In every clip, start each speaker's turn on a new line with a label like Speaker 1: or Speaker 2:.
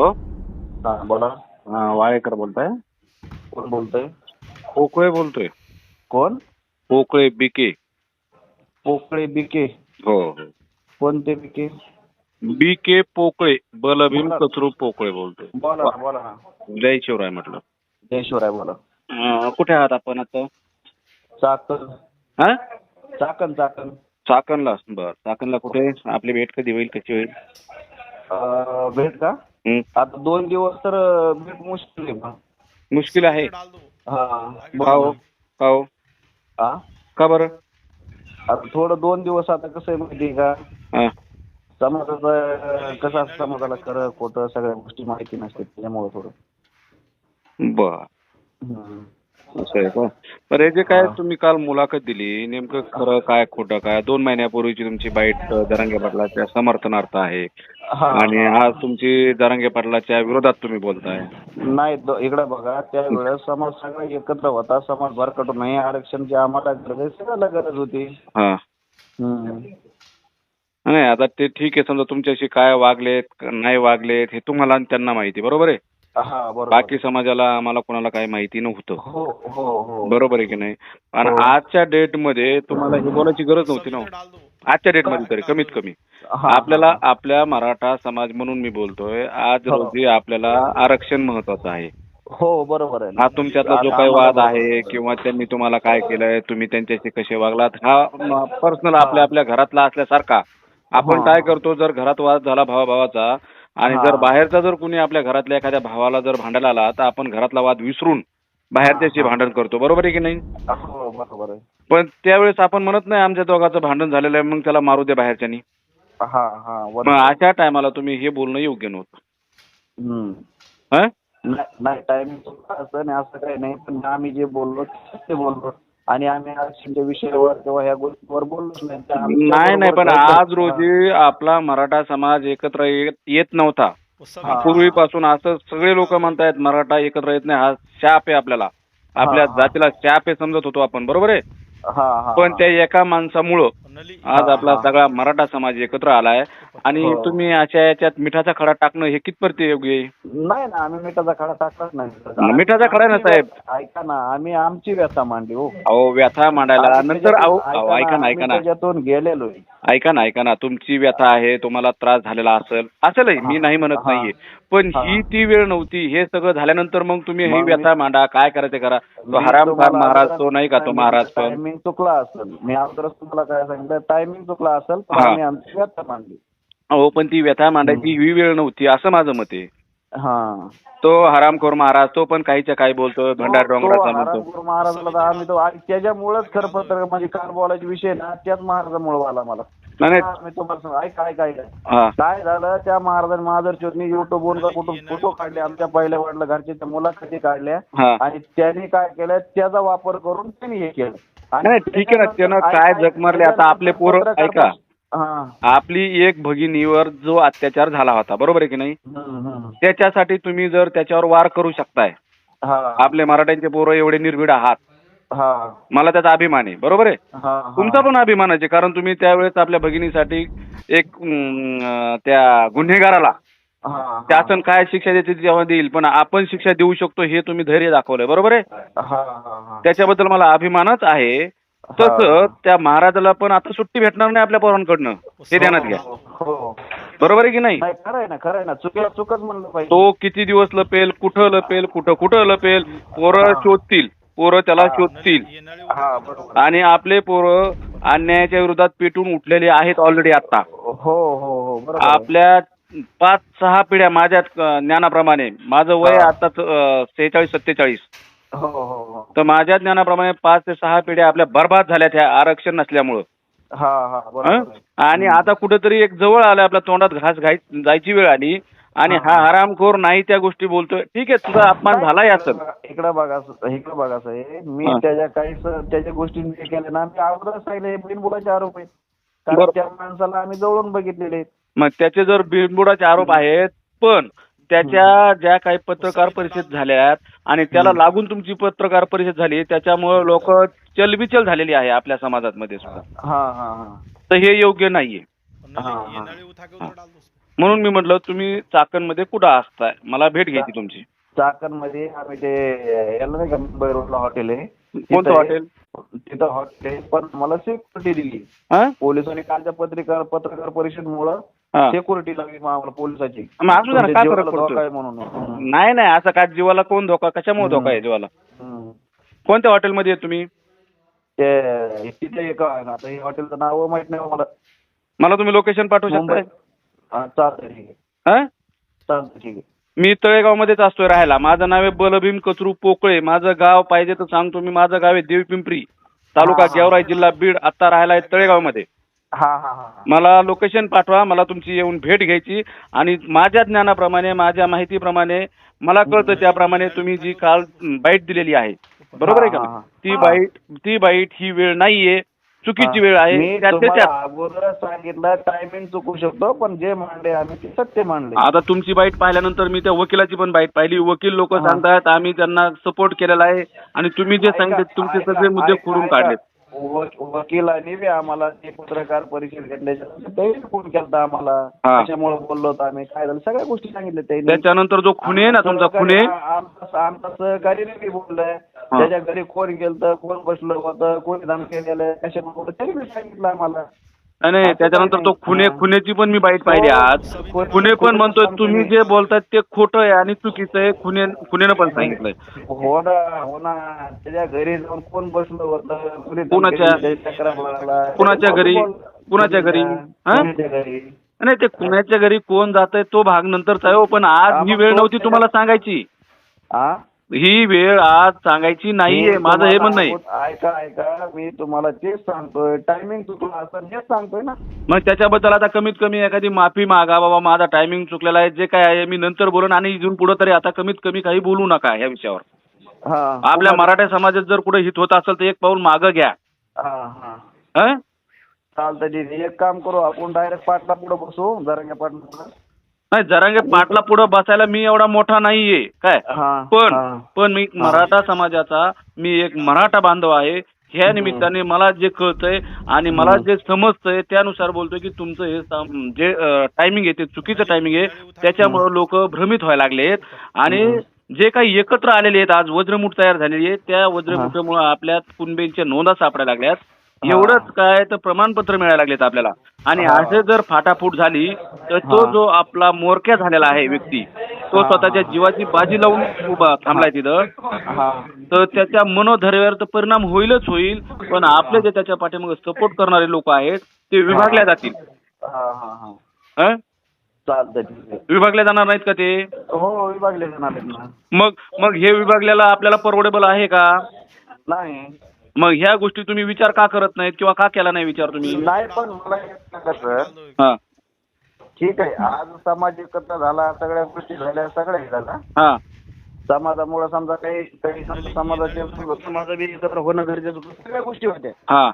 Speaker 1: हो
Speaker 2: हा बोला.
Speaker 1: हा, वाळेकर बोलताय.
Speaker 2: कोण बोलतोय?
Speaker 1: पोकळे बोलतोय.
Speaker 2: कोण?
Speaker 1: पोकळे बीके.
Speaker 2: पोकळे बिके.
Speaker 1: हो. हो
Speaker 2: कोणते बिके?
Speaker 1: बी के पोकळे. बलभीम
Speaker 2: बोला.
Speaker 1: कचरू पोकळे बोलतोय.
Speaker 2: बोला ना, बोला. ना
Speaker 1: जय शिवराय म्हटलं.
Speaker 2: जयश्वराय बोला.
Speaker 1: अं, कुठे आहात आपण आता?
Speaker 2: चाकण.
Speaker 1: हा?
Speaker 2: चाकण चाकण.
Speaker 1: चाकणला. बर चाकणला कुठे? आपली भेट कधी होईल? कशी होईल?
Speaker 2: अं, भेट का?
Speaker 1: हं,
Speaker 2: आता दोन दिवस तर अं, भेट मुश्किल आहे बा.
Speaker 1: मुश्किल आहे.
Speaker 2: हा.
Speaker 1: का हो का हो
Speaker 2: हा?
Speaker 1: का बरं?
Speaker 2: आता थोडं दोन दिवस आता कसं आहे माहिती आहे का?
Speaker 1: हा.
Speaker 2: समाजाचं कसं असतं समाजाला खरं खोटं सगळ्या गोष्टी माहिती नसते त्याच्यामुळे थोडं.
Speaker 1: बर. असं आहे का? बरं हे जे काय. तुम्ही काल मुलाखत दिली नेमकं खरं काय खोटं काय? दोन महिन्यापूर्वीची तुमची बाईट अं, जरांगे पाटलाच्या समर्थनार्थ आहे.
Speaker 2: हा
Speaker 1: आणि आज तुमची जरांगे पाटलाच्या विरोधात तुम्ही बोलताय.
Speaker 2: नाही दो- इकडे बघा त्यावेळेस समाज सगळा एकत्र होता समाज भरकटू नाही आरक्षणची आम्हाला गरज आहे सगळ्याला गरज होती.
Speaker 1: हा.
Speaker 2: हम्म.
Speaker 1: नाही आता ते ठीक आहे समजा तुमच्याशी काय वागलेत नाही वागलेत हे तुम्हाला आणि त्यांना माहिती बरोबर आहे? बाकी समाजाला आम्हाला कोणाला काही माहिती नव्हतं.
Speaker 2: हो हो हो.
Speaker 1: बरोबर आहे की नाही? आणि. आजच्या डेटमध्ये तुम्हाला हे बोलायची गरज नव्हती ना. आजच्या डेटमध्ये तरी कमीत कमी. आपल्याला आपल्या मराठा समाज म्हणून मी बोलतोय आज. रोजी आपल्याला आरक्षण महत्वाचं आहे.
Speaker 2: हो बरोबर आहे ना.
Speaker 1: हा तुमच्यातला जो काही वाद आहे किंवा त्यांनी तुम्हाला काय केलंय तुम्ही त्यांच्याशी कसे वागलात हा पर्सनल आपल्या आपल्या घरातला असल्यासारखा. आपण. काय करतो जर घरात वाद झाला भावाभावाचा आणि. जर बाहेरचा जर कुणी आपल्या घरातल्या एखाद्या भावाला जर भांडायला आला तर आपण घरातला वाद विसरून बाहेरच्याशी. भांडण करतो. बरोबर आहे की नाही?
Speaker 2: हो बरोबर आहे.
Speaker 1: पण त्यावेळेस आपण म्हणत नाही आमच्या दोघांचं भांडण झालेलं आहे मग त्याला मारू दे बाहेरच्यानी.
Speaker 2: हा हा
Speaker 1: मग अशा टायमाला तुम्ही हे बोलणं योग्य नव्हतं.
Speaker 2: नाही टायमिंग असं नाही असं काही नाही. पण आम्ही जे बोललो ते बोललो. आणि आम्ही आरक्षणच्या विषयावर किंवा ह्या गोष्टीवर बोललोच नाही.
Speaker 1: नाही नाही पण आज रोजी आपला मराठा समाज एकत्र येत येत नव्हता.
Speaker 2: हा.
Speaker 1: पूर्वीपासून असं सगळे लोक म्हणतायत मराठा एकत्र येत नाही हा शाप आहे आपल्याला. आपल्या
Speaker 2: हा.
Speaker 1: जातीला शाप आहे समजत होतो आपण बरोबर आहे?
Speaker 2: हा हा.
Speaker 1: पण त्या एका माणसामुळं आज आपला. सगळा मराठा समाज एकत्र आलाय. आणि
Speaker 2: हो.
Speaker 1: तुम्ही अशा याच्यात मिठाचा खडा टाकणं हे कितपत योग्य आहे?
Speaker 2: नाही ना आम्ही मिठाचा खडा टाकलाच नाही.
Speaker 1: मिठाचा खडा ना, साहेब.
Speaker 2: ऐका ना आम्ही आमची व्यथा मांडली हो.
Speaker 1: अहो व्यथा मांडायला नंतर अहो ऐका ना ऐका ना.
Speaker 2: त्याच्यातून गेलेलोय
Speaker 1: ऐका ना ऐका ना तुमची व्यथा आहे तुम्हाला त्रास झालेला असेल असेलही मी नाही म्हणत
Speaker 2: हा.
Speaker 1: नाहीये. पण
Speaker 2: हा.
Speaker 1: ती वेळ नव्हती हे सगळं झाल्यानंतर मग तुम्ही ही
Speaker 2: मी-
Speaker 1: व्यथा मांडा काय करायचं करा. तो
Speaker 2: मी
Speaker 1: हराम महाराज तो नाही का तो महाराज पण?
Speaker 2: टायमिंग चुकला असेल. मी अगोदरच तुम्हाला काय सांगितलं टायमिंग चुकला असेल पण
Speaker 1: हा.
Speaker 2: आम्ही आमची व्यथा मांडली.
Speaker 1: हो पण ती व्यथा मांडायची ही वेळ नव्हती असं माझं मत आहे.
Speaker 2: हा.
Speaker 1: तो हरामखोर महाराज तो पण काहीच्या काही बोलतो भंडार डोंगराचा म्हणतो
Speaker 2: महाराजाला तर आम्ही तो आणि त्याच्यामुळेच खरं पत्र म्हणजे काल बोलायचा विषय ना त्याच महाराजामुळे आला मला.
Speaker 1: नाही, नाही.
Speaker 2: मी तुम्हाला सांग ऐक ऐक ऐक.
Speaker 1: हा.
Speaker 2: काय झालं त्या महाराजांनी महादर चोदनी युट्यूबवर का कुठून फोटो काढले आमच्या पहिल्या वडिला घरचे त्या मुलाखती काढल्या.
Speaker 1: हा.
Speaker 2: आणि त्यांनी काय केलं त्याचा वापर करून त्यांनी हे केलं.
Speaker 1: नाही, ठीक आहे ना, त्यानं काय
Speaker 2: ऐक- ऐक-
Speaker 1: जग मारली आता आपले पोरं- ऐका. आपली एक भगिनीवर जो अत्याचार झाला होता बरोबर आहे की नाही. त्याच्यासाठी तुम्ही जर त्याच्यावर वार करू शकताय आपले मराठ्यांचे पोरं एवढे निर्भीड आहात मला त्याचा अभिमान आहे बरोबर आहे. तुमचा पण अभिमान आहे कारण तुम्ही त्यावेळेस आपल्या भगिनीसाठी एक त्या गुन्हेगाराला. शासन काय शिक्षा देते तेव्हा देईल पण आपण शिक्षा देऊ शकतो हे तुम्ही धैर्य दाखवलंय बरोबर आहे?
Speaker 2: हा हा हा.
Speaker 1: त्याच्याबद्दल मला अभिमानच आहे. तसं त्या महाराजाला पण आता सुट्टी भेटणार नाही आपल्या पोरांकडनं. हे ध्यानात घ्या.
Speaker 2: हो, हो.
Speaker 1: बरोबर आहे की नाही?
Speaker 2: ना चुकीला चुकच म्हणलं
Speaker 1: तो किती दिवस लपेल कुठं लपेल कुठं कुठं लपेल पोरं
Speaker 2: हा.
Speaker 1: शोधतील पोरं त्याला
Speaker 2: हा.
Speaker 1: शोधतील.
Speaker 2: हा
Speaker 1: आणि आपले पोरं अन्यायाच्या विरोधात पेटून उठलेले आहेत ऑलरेडी आता.
Speaker 2: हो हो हो बरोबर आहे.
Speaker 1: आपल्या पाच सहा पिढ्या माझ्या अं, ज्ञानाप्रमाणे माझं वय
Speaker 2: हा.
Speaker 1: आता सेहेचाळीस सत्तेचाळीस
Speaker 2: हो हो हो
Speaker 1: तर माझ्या ज्ञानाप्रमाणे पाच ते सहा पिढ्या आपल्या बर्बाद झाल्या त्या आरक्षण नसल्यामुळं
Speaker 2: हा हा
Speaker 1: हं?
Speaker 2: बरोबर आहे.
Speaker 1: आणि आता कुठेतरी एक जवळ आलं आपल्या तोंडात घास घाय जायची वेळ आली आणि
Speaker 2: हा.
Speaker 1: हरामखोर नाही त्या गोष्टी बोलतोय ठीक आहे तुझा अपमान झालाय असं
Speaker 2: इकडं बघा इकडं बघा साहेब मी
Speaker 1: हा.
Speaker 2: त्याच्या काही स- त्याच्या गोष्टी केल्या ना मी अगोदर सांगितलं हे बिनबुडाचे आरोप आहेत कारण. त्या माणसाला आम्ही जवळून बघितलेले आहेत.
Speaker 1: मग त्याचे जर बिनबुडाचे आरोप आहेत पण त्याच्या ज्या काही पत्रकार परिषद झाल्यात आणि त्याला लागून तुमची पत्रकार परिषद झाली त्याच्यामुळे लोक चलबिचल झालेली आहे आपल्या समाजामध्ये सुद्धा.
Speaker 2: हा हा हा.
Speaker 1: तर हे योग्य नाहीये.
Speaker 2: हाँ, हाँ.
Speaker 1: म्हणून मी म्हटलं तुम्ही चाकणमध्ये कुठं असताय? मला भेट घ्यायची तुमची.
Speaker 2: चाकणमध्ये आम्ही ते याला नाही का मुंबई रोडला हॉटेल आहे?
Speaker 1: कोणतं हॉटेल?
Speaker 2: तिथं हॉटेल पण मला सिक्युरिटी दिली
Speaker 1: हा
Speaker 2: पोलिसांनी कालच्या पत्रिका पत्रकार परिषदमुळं
Speaker 1: हा.
Speaker 2: सिक्युरिटी लागली मग आम्हाला पोलिसाची
Speaker 1: मग असू द्या ना,
Speaker 2: तुमच्या
Speaker 1: काय
Speaker 2: जीवाला
Speaker 1: फरक
Speaker 2: धोका? आहे म्हणून.
Speaker 1: नाही नाही असं काय जीवाला कोण धोका कशामुळे. धोका आहे जीवाला. कोणत्या हॉटेलमध्ये आहे तुम्ही
Speaker 2: ते तिथे एक आहे ना, आता हे हॉटेलचं नाव माहीत नाही हो मला
Speaker 1: मला तुम्ही लोकेशन पाठवू
Speaker 2: मुंबई
Speaker 1: शकता
Speaker 2: हा, चालतंय ठीक आहे
Speaker 1: हा
Speaker 2: चालतंय ठीक आहे
Speaker 1: मी तळेगावमध्येच असतोय राहायला माझं नाव आहे बलभीम कचरू पोकळे माझं गाव पाहिजे तर सांगतो मी माझं गाव आहे देवपिंपरी तालुका
Speaker 2: हा, हा.
Speaker 1: गेवराई जिल्हा बीड आता राहायला आहे तळेगावमध्ये
Speaker 2: हा हा हा हा.
Speaker 1: मला लोकेशन पाठवा मला तुमची येऊन भेट घ्यायची आणि माझ्या ज्ञानाप्रमाणे माझ्या माहितीप्रमाणे मला कळतं त्याप्रमाणे तुम्ही जी काल बाईट दिलेली आहे बरोबर आहे
Speaker 2: हा,
Speaker 1: का
Speaker 2: हा.
Speaker 1: ती. बाईट ती बाईट ही वेळ नाहीये चुकीची वेळ आहे.
Speaker 2: मी
Speaker 1: त्यातल्या
Speaker 2: तुम्हाला
Speaker 1: त्यात
Speaker 2: अगोदर सांगितलं टायमिंग चुकू शकतो पण जे मांडले आम्ही ते सत्य मांडले.
Speaker 1: आता तुमची बाईट पाहिल्यानंतर मी त्या वकिलाची पण बाईट पाहिली. वकील लोक
Speaker 2: हा.
Speaker 1: सांगतायत आम्ही त्यांना सपोर्ट केलेला आहे. आणि तुम्ही जे सांगितले तुमचे सगळे मुद्दे खोडून. काढलेत.
Speaker 2: वकिलांनी बी आम्हाला ते पत्रकार परिषद घेतल्याच्या त्यांनी फोन केलता आम्हाला.
Speaker 1: हा.
Speaker 2: त्याच्यामुळे बोललो होतो आम्ही? काय झालं? सगळ्या गोष्टी सांगितल्या त्यांनी.
Speaker 1: त्याच्यानंतर जो खुने आहे ना तुमचा खुने
Speaker 2: आमचा आमचा सहकारी बी बोललाय. त्याच्या घरी कोण गेलं कोण बसलं होतं? कोणी धमकी दिलं कशामुळे? त्यांनी बी सांगितलं आम्हाला.
Speaker 1: नाही, नाही त्याच्यानंतर तो खुने
Speaker 2: हा.
Speaker 1: खुनेची पण मी बाईट पाहिली आज
Speaker 2: खुने-
Speaker 1: पण म्हणतोय तुम्ही. जे बोलतायत ते खोटं आहे आणि चुकीचं आहे खुने खुनेनं पण सांगितलंय
Speaker 2: हो ना हो ना त्याच्या घरी जाऊन कोण बसलं होतं
Speaker 1: कोणाच्या-. कोणाच्या घरी? कोणाच्या घरी? हा?
Speaker 2: कोणाच्या
Speaker 1: नाही ते खुन्याच्या घरी कोण जात आहे तो भाग नंतरचा आहे हो पण आज ही
Speaker 2: हा,
Speaker 1: वेळ नव्हती तुम्हाला सांगायची
Speaker 2: हा
Speaker 1: वेळ आज सांगायची नाहीये. माझं हे म्हणणं आहे.
Speaker 2: ऐका ऐका. मी तुम्हाला तेच सांगतोय. टायमिंग चुकला असं हेच सांगतोय ना.
Speaker 1: मग त्याच्याबद्दल आता कमीत कमी एखादी माफी मागा बाबा. माझा टायमिंग चुकलेला आहे. जे काय आहे मी नंतर बोलून आणि इथून पुढे तरी आता कमीत कमी काही बोलू नका या विषयावर.
Speaker 2: हा.
Speaker 1: आपल्या मराठा समाजात जर कुठे हित होत असेल तर एक पाऊल मागं घ्या.
Speaker 2: हा हा.
Speaker 1: हं?
Speaker 2: चालतंय आहे. एक काम करू आपण डायरेक्ट पाटला पुढे बसू. जरांगे पाटला
Speaker 1: नाही जरांगे पाटला पुढे बसायला मी एवढा मोठा नाहीये. काय? पण. पण मी मराठा समाजाचा मी एक मराठा बांधव आहे. ह्या निमित्ताने मला जे कळतंय आणि मला जे समजतंय त्यानुसार बोलतोय की तुमचं हे जे टायमिंग आहे ते चुकीचं टायमिंग आहे. त्याच्यामुळे लोक भ्रमित व्हायला लागलेत आणि जे काही एकत्र आलेले आहेत आज वज्रमुठ तयार झालेली आहे त्या वज्रमुठामुळे आपल्या कुणबेंच्या नोंदा सापडायला लागल्यात. एवढंच काय तर प्रमाणपत्र मिळायला लागलेत आपल्याला. आणि. असे जर फाटाफूट झाली तर तो. जो आपला मोरक्या झालेला आहे व्यक्ती तो. स्वतःच्या जीवाची बाजी लावून उभा थांबलाय तिथं. तर त्याच्या मनोधैर्यावर तर परिणाम होईलच होईल पण आपले जे त्याच्या पाठीमागे सपोर्ट करणारे लोक आहेत ते विभागल्या जातील.
Speaker 2: हा? चालतंय
Speaker 1: विभागल्या जाणार नाहीत का ते?
Speaker 2: हो विभागले जाणार आहेत ना.
Speaker 1: मग मग हे विभागल्याला आपल्याला परवडेबल आहे का?
Speaker 2: नाही.
Speaker 1: मग ह्या गोष्टी तुम्ही विचार का करत नाहीत किंवा का केला नाही विचार तुम्ही?
Speaker 2: नाही पण मला एक सांगा सर.
Speaker 1: हा.
Speaker 2: ठीक आहे आज समाज एकत्र झाला सगळ्या गोष्टी झाल्या सगळ्या झाल्या
Speaker 1: हा.
Speaker 2: समाजामुळे समजा काही काही समजा समाजाचे समाज बी एकत्र होणं गरजेचं होतं सगळ्या गोष्टी होत्या.
Speaker 1: हा.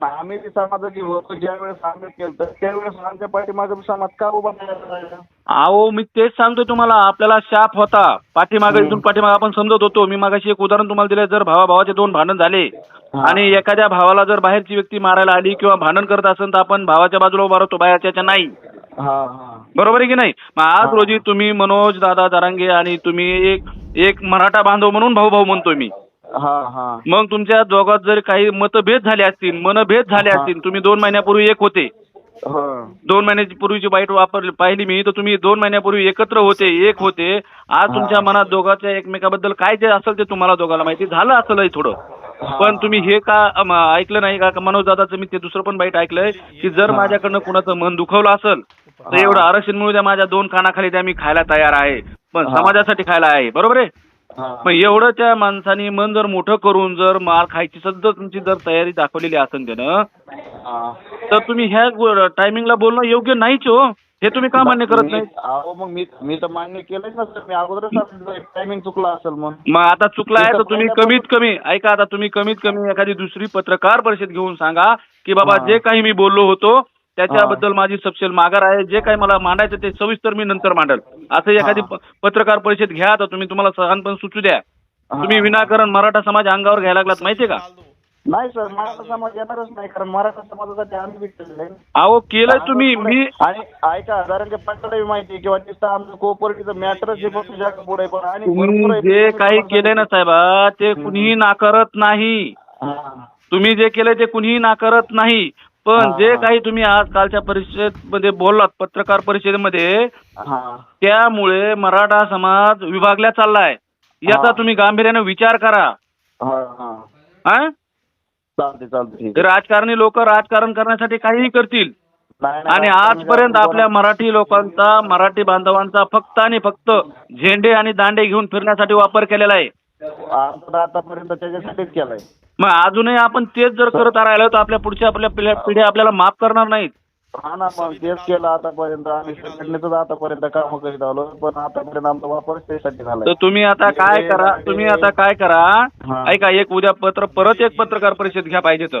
Speaker 2: आम्ही बी समाजाची होतो ज्यावेळेस आम्ही केलं त्यावेळेस आमच्या पाठीमागे समाज का उभा राहिला?
Speaker 1: अहो मी तेच सांगतोय तुम्हाला आपल्याला शाप होता. पाठीमागे इथून पाठीमागे आपण समजत होतो. मी मागाशी एक उदाहरण तुम्हाला दिलं जर भावा भावाचे दोन भांडण झाले. आणि एखाद्या भावाला जर बाहेरची व्यक्ती मारायला आली किंवा भांडण करत असेल तर आपण भावाच्या बाजूला उभा राहतो बाहेरच्या नाही. बरोबर आहे की नाही? मग आज. रोजी तुम्ही मनोज दादा दरांगे आणि तुम्ही एक एक मराठा बांधव म्हणून भाऊ भाऊ म्हणतोय मी.
Speaker 2: हा हा
Speaker 1: मग तुमच्या दोघात जर काही मतभेद झाले असतील मनभेद झाले
Speaker 2: हा.
Speaker 1: असतील तुम्ही दोन महिन्यापूर्वी एक होते
Speaker 2: हो
Speaker 1: दोन महिन्याची पूर्वीची बाईट वापरली पाहिली मी तर तुम्ही दोन महिन्यापूर्वी एकत्र होते एक होते आज. तुमच्या मनात दोघांच्या एकमेकाबद्दल काय जे असेल ते तुम्हाला दोघांना माहिती झालं असेल थोडं
Speaker 2: हा.
Speaker 1: पण तुम्ही हे का अम, ऐकलं नाही का मनोज दादाचं मी ते दुसरं पण बाईट ऐकलंय की जर. माझ्याकडनं कुणाचं मन दुखवलं असेल तर. एवढं आरक्षण मिळू द्या माझ्या दोन कानाखाली द्या मी खायला तयार आहे पण. समाजासाठी खायला आहे बरोबर आहे. मग एवढं त्या माणसाने मन जर मोठं करून जर मार खायची सुद्धा तुमची जर तयारी दाखवलेली असेल त्यानं. तर तुम्ही ह्या टायमिंगला बोलणं योग्य नाहीच हो. हे तुम्ही का मान्य करत नाही
Speaker 2: अहो मग मी मी तर मान्य केलंच ना सर मी अगोदरच टायमिंग चुकला असेल मग
Speaker 1: मग आता चुकला आहे तर तुम्ही कमीत कमी ऐका आता तुम्ही कमीत कमी एखादी दुसरी पत्रकार परिषद घेऊन सांगा की बाबा. जे काही मी बोललो होतो त्याच्याबद्दल माझी सपशेल माघार आहे. जे काही मला मांडायचं ते सविस्तर मी नंतर मांडल. असं एखादी पत्रकार परिषद घ्या तर तुम्ही तुम्हाला सहानपण सुचू द्या. तुम्ही विनाकारण मराठा समाज अंगावर घ्यायला लागलात माहितीये का?
Speaker 2: नाही सर मराठा समाज येणारच नाही. कारण मराठा समाजासाठी आम्ही विचारले
Speaker 1: अहो केलंय तुम्ही. मी
Speaker 2: आणि ऐका कारण पाटलाही माहिती किंवा तिथं आमचं कोऑपरेटिव्हचं मॅटरच फक्त जगा पुढे पण आणि.
Speaker 1: जे काही केलंय ना साहेबा ते कुणीही नाकारत नाही. तुम्ही जे केलंय ते कुणीही नाकारत नाही. पण जे. काही तुम्ही आज कालच्या परिषदेमध्ये बोललात पत्रकार परिषदेमध्ये त्यामुळे मराठा समाज विभागल्या चाललाय. याचा. तुम्ही गांभीर्याने विचार करा.
Speaker 2: हा हा.
Speaker 1: हा. राजकारणी लोक राजकारण करण्यासाठी काहीही करतील. आणि आजपर्यंत आपल्या मराठी लोकांचा मराठी बांधवांचा फक्त आणि फक्त झेंडे आणि दांडे घेऊन फिरण्यासाठी वापर केलेला आहे.
Speaker 2: आतापर्यंत त्याच्यासाठीच केलाय.
Speaker 1: मग अजूनही आपण तेच जर करत राहिलो तर आपल्या पुढच्या आपल्या पिढ्या पिढ्या आपल्याला माफ करणार नाहीत.
Speaker 2: हा ना मग तेच केलं आतापर्यंत. आम्ही संघटनेतच आतापर्यंत काम करीत आलो पण आतापर्यंत आमचा वापर त्यासाठी
Speaker 1: तर तुम्ही आता काय करा तुम्ही आता काय करा
Speaker 2: हा.
Speaker 1: ऐका एक उद्या पत्र परत एक पत्रकार परिषद घ्या पाहिजे तर.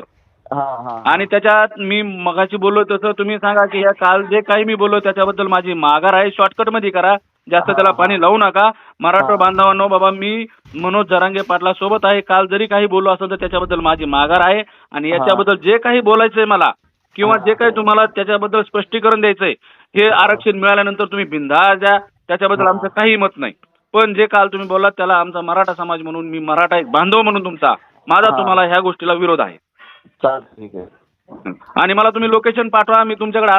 Speaker 2: हा हा.
Speaker 1: आणि त्याच्यात मी मगाशी बोललो तसं तुम्ही सांगा की या काल जे काही मी बोललो त्याच्याबद्दल माझी माघार आहे शॉर्टकटमध्ये करा. जास्त त्याला. पाणी लावू नका. मराठा. बांधवांनो बाबा मी मनोज जरांगे पाटला सोबत आहे काल जरी काही बोललो असेल तर त्याच्याबद्दल माझी माघार आहे आणि याच्याबद्दल जे काही बोलायचंय मला किंवा. जे काही तुम्हाला त्याच्याबद्दल स्पष्टीकरण द्यायचंय हे आरक्षण मिळाल्यानंतर तुम्ही बिंधा द्या त्याच्याबद्दल. आमचं काही मत नाही पण जे काल तुम्ही बोललात त्याला आमचा मराठा समाज म्हणून मी मराठा एक बांधव म्हणून तुमचा माझा. तुम्हाला ह्या गोष्टीला विरोध आहे
Speaker 2: चालते ठीक आहे
Speaker 1: आणि मला तुम्ही लोकेशन पाठवा मी तुमच्याकडे